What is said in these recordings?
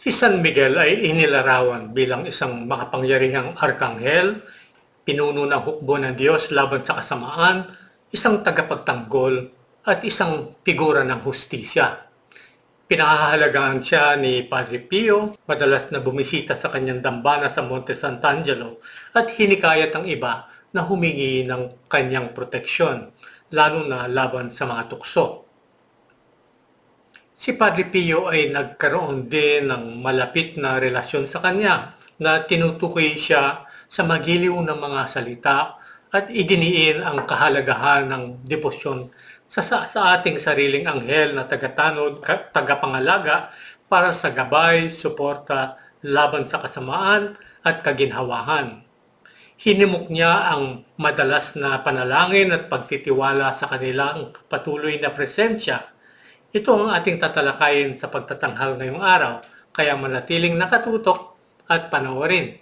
Si San Miguel ay inilarawan bilang isang makapangyarihang arkanghel, pinuno ng hukbo ng Diyos laban sa kasamaan, isang tagapagtanggol, at isang figura ng hustisya. Pinahahalagaan siya ni Padre Pio, madalas na bumisita sa kanyang dambana sa Monte Sant'Angelo at hinikayat ang iba na humingi ng kanyang proteksyon, lalo na laban sa mga tukso. Si Padre Pio ay nagkaroon din ng malapit na relasyon sa kanya na tinutukoy siya sa magiliw ng mga salita at idiniin ang kahalagahan ng debosyon sa, sa, sa ating sariling anghel na tagatanod, tagapangalaga para sa gabay, suporta, laban sa kasamaan at kaginhawahan. Hinimok niya ang madalas na panalangin at pagtitiwala sa kanilang patuloy na presensya. Ito ang ating tatalakayin sa pagtatanghal ngayong araw, kaya manatiling nakatutok at panoorin.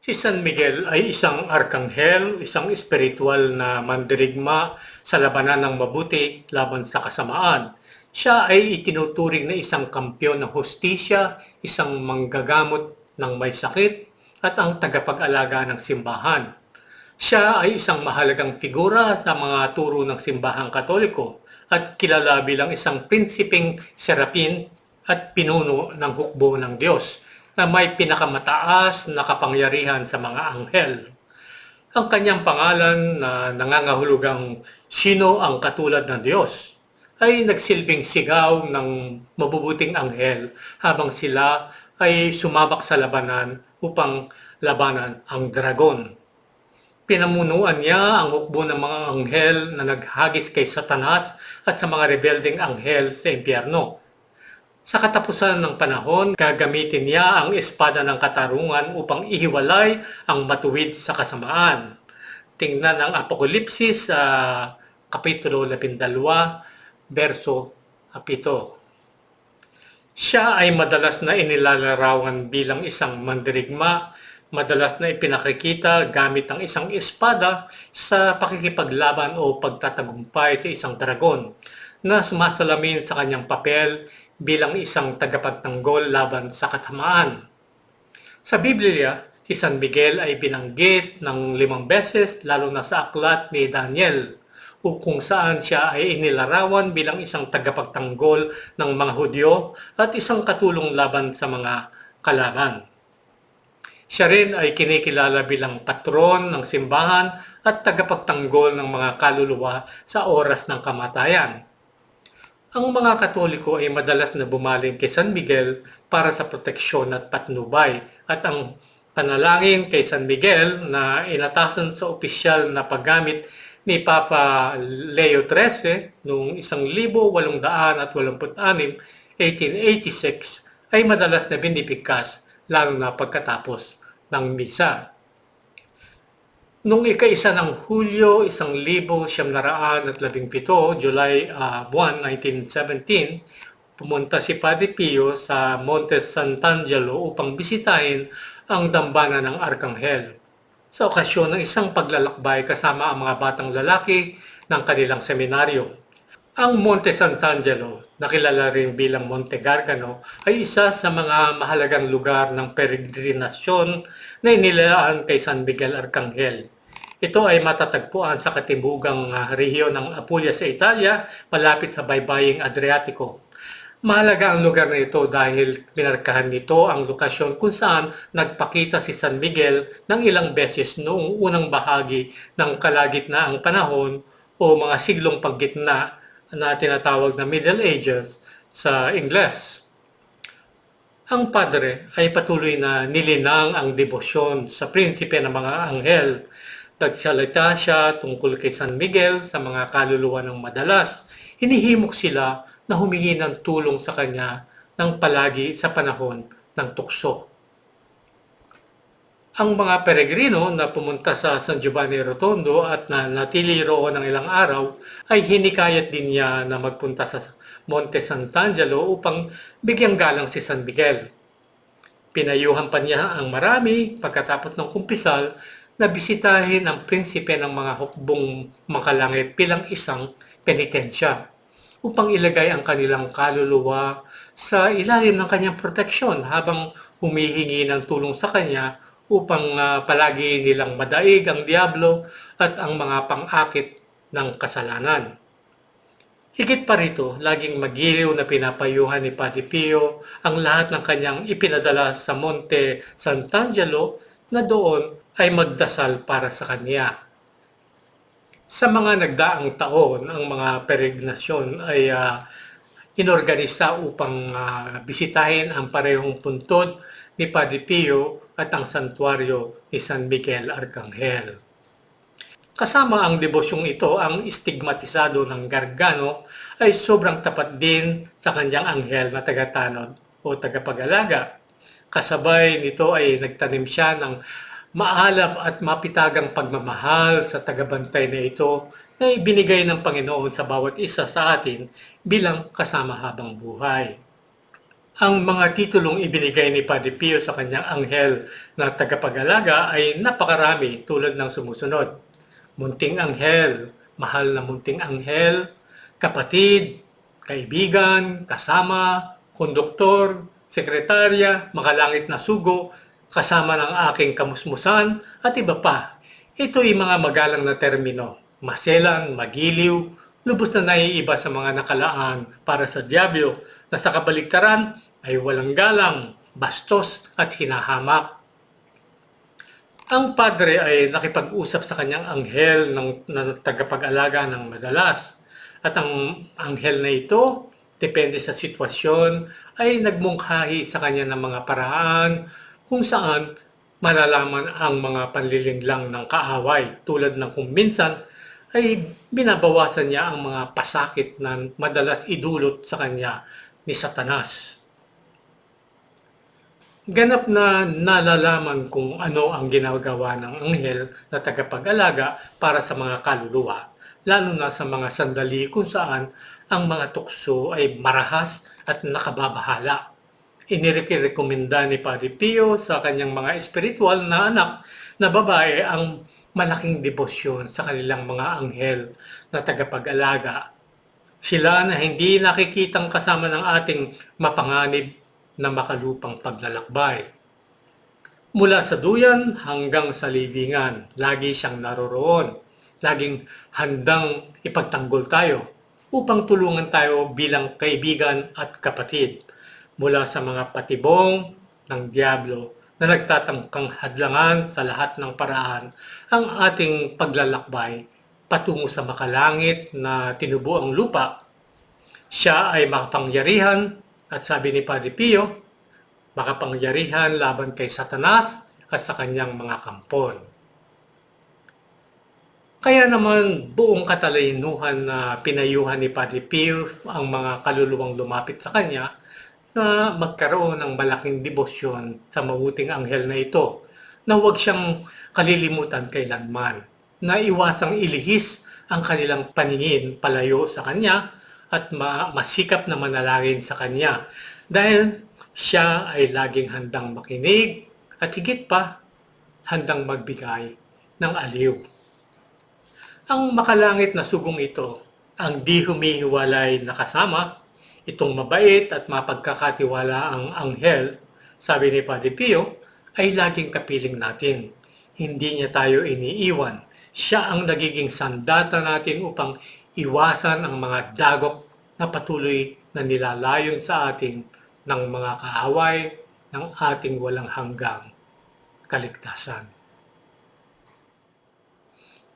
Si San Miguel ay isang arkanghel, isang espiritual na mandirigma sa labanan ng mabuti laban sa kasamaan. Siya ay itinuturing na isang kampyon ng hustisya, isang manggagamot ng may sakit, at ang tagapag-alaga ng simbahan. Siya ay isang mahalagang figura sa mga turo ng simbahang katoliko at kilala bilang isang prinsipeng serapin at pinuno ng hukbo ng Diyos na may pinakamataas na kapangyarihan sa mga anghel. Ang kanyang pangalan na nangangahulugang sino ang katulad ng Diyos ay nagsilbing sigaw ng mabubuting anghel habang sila ay sumabak sa labanan upang labanan ang dragon. Pinamunuan niya ang hukbo ng mga anghel na naghagis kay Satanas at sa mga rebelding anghel sa impyerno. Sa katapusan ng panahon, gagamitin niya ang espada ng katarungan upang ihiwalay ang matuwid sa kasamaan. Tingnan ang Apokalipsis sa Kapitulo 12, verso 7. Siya ay madalas na inilalarawan bilang isang mandirigma, madalas na ipinakikita gamit ang isang espada sa pakikipaglaban o pagtatagumpay sa isang dragon na sumasalamin sa kanyang papel bilang isang tagapagtanggol laban sa katamaan. Sa Biblia, si San Miguel ay binanggit ng limang beses lalo na sa aklat ni Daniel o kung saan siya ay inilarawan bilang isang tagapagtanggol ng mga Hudyo at isang katulong laban sa mga kalaban. Siya rin ay kinikilala bilang patron ng simbahan at tagapagtanggol ng mga kaluluwa sa oras ng kamatayan. Ang mga Katoliko ay madalas na bumaling kay San Miguel para sa proteksyon at patnubay at ang panalangin kay San Miguel na inatasan sa opisyal na paggamit ni Papa Leo XIII noong 1886, 1886 ay madalas na binibigkas lalo na pagkatapos ng misa. Noong ika-isa ng Hulyo, 1917, July uh, 1, 1917, pumunta si Padre Pio sa Monte Sant'Angelo upang bisitahin ang dambana ng Arkanghel sa okasyon ng isang paglalakbay kasama ang mga batang lalaki ng kanilang seminaryo. Ang Monte Sant'Angelo, nakilala rin bilang Monte Gargano, ay isa sa mga mahalagang lugar ng peregrinasyon na inilaan kay San Miguel Arcangel. Ito ay matatagpuan sa katimugang uh, rehiyon ng Apulia sa Italia, malapit sa baybaying Adriatico. Mahalaga ang lugar na ito dahil pinarkahan nito ang lokasyon kung saan nagpakita si San Miguel ng ilang beses noong unang bahagi ng kalagitnaang panahon o mga siglong paggitna na tinatawag na Middle Ages sa Ingles. Ang padre ay patuloy na nilinang ang debosyon sa prinsipe ng mga anghel. Nagsalita siya tungkol kay San Miguel sa mga kaluluwa ng madalas. Hinihimok sila na humingi ng tulong sa kanya ng palagi sa panahon ng tukso. Ang mga peregrino na pumunta sa San Giovanni Rotondo at na natili roon ng ilang araw ay hinikayat din niya na magpunta sa Monte Sant'Angelo upang bigyang galang si San Miguel. Pinayuhan pa niya ang marami pagkatapos ng kumpisal na bisitahin ang prinsipe ng mga hukbong makalangit bilang isang penitensya upang ilagay ang kanilang kaluluwa sa ilalim ng kanyang proteksyon habang humihingi ng tulong sa kanya upang ah, palagi nilang madaig ang diablo at ang mga pang-akit ng kasalanan. Higit pa rito, laging magiliw na pinapayuhan ni Padre Pio ang lahat ng kanyang ipinadala sa Monte Sant'Angelo na doon ay magdasal para sa kanya. Sa mga nagdaang taon, ang mga peregrinacion ay ah, inorganisa upang ah, bisitahin ang parehong puntod ni Padre Pio at ang santuario ni San Miguel Arcangel. Kasama ang debosyong ito, ang istigmatisado ng Gargano ay sobrang tapat din sa kanyang anghel na tagatanod o tagapag-alaga. Kasabay nito ay nagtanim siya ng maalab at mapitagang pagmamahal sa tagabantay na ito na ibinigay ng Panginoon sa bawat isa sa atin bilang kasama habang buhay. Ang mga titulong ibinigay ni Padre Pio sa kanyang anghel na tagapag-alaga ay napakarami tulad ng sumusunod. Munting anghel, mahal na munting anghel, kapatid, kaibigan, kasama, konduktor, sekretarya, makalangit na sugo, kasama ng aking kamusmusan, at iba pa. Ito'y mga magalang na termino. Maselan, magiliw, lubos na naiiba sa mga nakalaan para sa Diablo na sa kabaligtaran ay walang galang, bastos at hinahamak. Ang padre ay nakipag-usap sa kanyang anghel ng, na tagapag-alaga ng madalas. At ang anghel na ito, depende sa sitwasyon, ay nagmungkahi sa kanya ng mga paraan kung saan malalaman ang mga panlilinglang ng kaaway tulad ng kung minsan ay binabawasan niya ang mga pasakit na madalas idulot sa kanya ni Satanas. Ganap na nalalaman kung ano ang ginagawa ng anghel na tagapag-alaga para sa mga kaluluwa, lalo na sa mga sandali kung saan ang mga tukso ay marahas at nakababahala. Inirekomenda ni Padre Pio sa kanyang mga espiritual na anak na babae ang malaking debosyon sa kanilang mga anghel na tagapag-alaga. Sila na hindi nakikitang kasama ng ating mapanganib na makalupang paglalakbay. Mula sa duyan hanggang sa libingan, lagi siyang naroroon. Laging handang ipagtanggol tayo upang tulungan tayo bilang kaibigan at kapatid mula sa mga patibong ng Diablo na nagtatangkang hadlangan sa lahat ng paraan ang ating paglalakbay patungo sa makalangit na tinubo ang lupa. Siya ay makapangyarihan at sabi ni Padre Pio, makapangyarihan laban kay Satanas at sa kanyang mga kampon. Kaya naman buong katalinuhan na pinayuhan ni Padre Pio ang mga kaluluwang lumapit sa kanya na magkaroon ng malaking debosyon sa mabuting anghel na ito na huwag siyang kalilimutan kailanman na iwasang ilihis ang kanilang paningin palayo sa kanya at ma- masikap na manalangin sa kanya dahil siya ay laging handang makinig at higit pa handang magbigay ng aliw. Ang makalangit na sugong ito, ang di humihiwalay na kasama, itong mabait at mapagkakatiwala ang anghel, sabi ni Padre Pio, ay laging kapiling natin. Hindi niya tayo iniiwan. Siya ang nagiging sandata natin upang iwasan ang mga dagok na patuloy na nilalayon sa atin ng mga kaaway ng ating walang hanggang kaligtasan.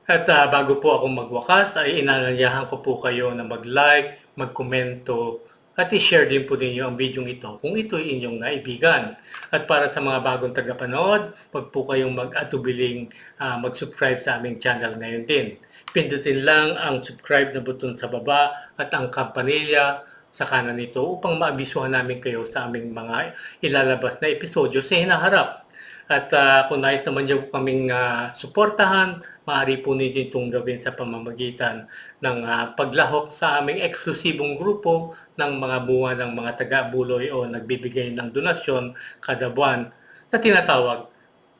At ah, bago po ako magwakas ay inanyayahan ko po kayo na mag-like, mag-komento at i-share din po ninyo ang video ito kung ito ay inyong naibigan. At para sa mga bagong tagapanood, wag po kayong mag-atubiling ah, mag-subscribe sa aming channel ngayon din. Pindutin lang ang subscribe na button sa baba at ang kampanilya sa kanan nito upang maabisuhan namin kayo sa aming mga ilalabas na episodyo sa hinaharap. At ah, kung nais naman niyo kaming ah, suportahan, maaari po ninyo itong gawin sa pamamagitan ng ah, paglahok sa aming eksklusibong grupo ng mga bunga ng mga taga-buloy o nagbibigay ng donasyon kada buwan na tinatawag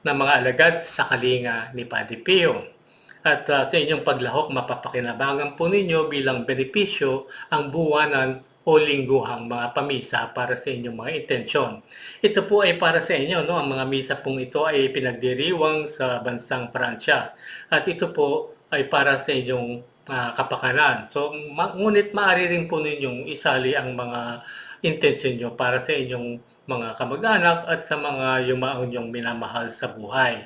ng mga alagad sa kalinga ni Padre Pio. At ah, sa inyong paglahok, mapapakinabangan po ninyo bilang benepisyo ang buwanan o lingguhang mga pamisa para sa inyong mga intensyon. Ito po ay para sa inyo, no? Ang mga misa pong ito ay pinagdiriwang sa bansang Pransya. At ito po ay para sa inyong ah, kapakanan. So, ma- ngunit maaari rin po ninyong isali ang mga intensyon nyo para sa inyong mga kamag-anak at sa mga yumaong yung minamahal sa buhay.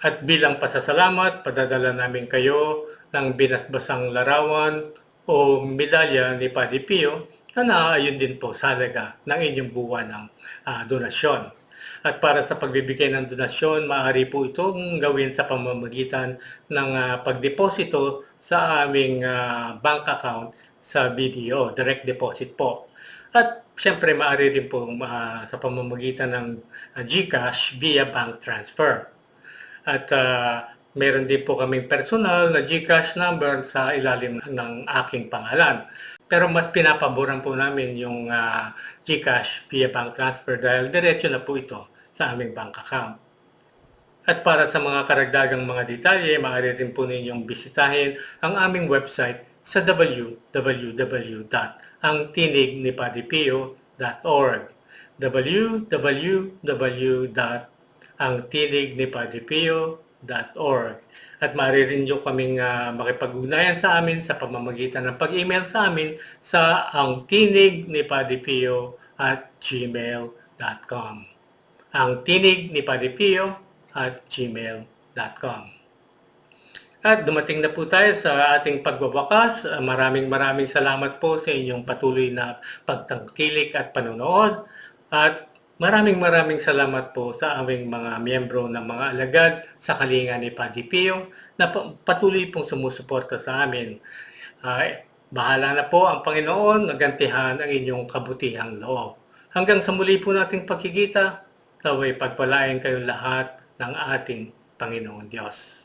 At bilang pasasalamat, padadala namin kayo ng binasbasang larawan o medalya ni Padre Pio na naaayon din po sa halaga ng inyong buwan ng ah, donasyon. At para sa pagbibigay ng donasyon, maaari po itong gawin sa pamamagitan ng ah, pagdeposito sa aming ah, bank account sa BDO, direct deposit po. At siyempre maaari din po ah, sa pamamagitan ng ah, GCash via bank transfer. At ah, meron din po kaming personal na GCash number sa ilalim ng aking pangalan. Pero mas pinapaboran po namin yung ah, GCash via bank transfer dahil diretso na po ito sa aming bank account. At para sa mga karagdagang mga detalye, maaari rin po ninyong bisitahin ang aming website sa www.angtinignipadipio.org www.angtinignipadipio.org At maaari rin nyo kaming ah, makipag-ugnayan sa amin sa pamamagitan ng pag-email sa amin sa angtinignipadipio at gmail.com ang tinig ni Padre Pio at gmail.com. At dumating na po tayo sa ating pagbabakas. Uh, Maraming maraming salamat po sa inyong patuloy na pagtangkilik at panonood. At maraming maraming salamat po sa aming mga miyembro ng mga alagad sa kalinga ni Padre Pio na pa- patuloy pong sumusuporta sa amin. Ay, bahala na po ang Panginoon na gantihan ang inyong kabutihang loob. Hanggang sa muli po nating pagkikita, naway pagpalain kayong lahat ng ating Panginoon Diyos.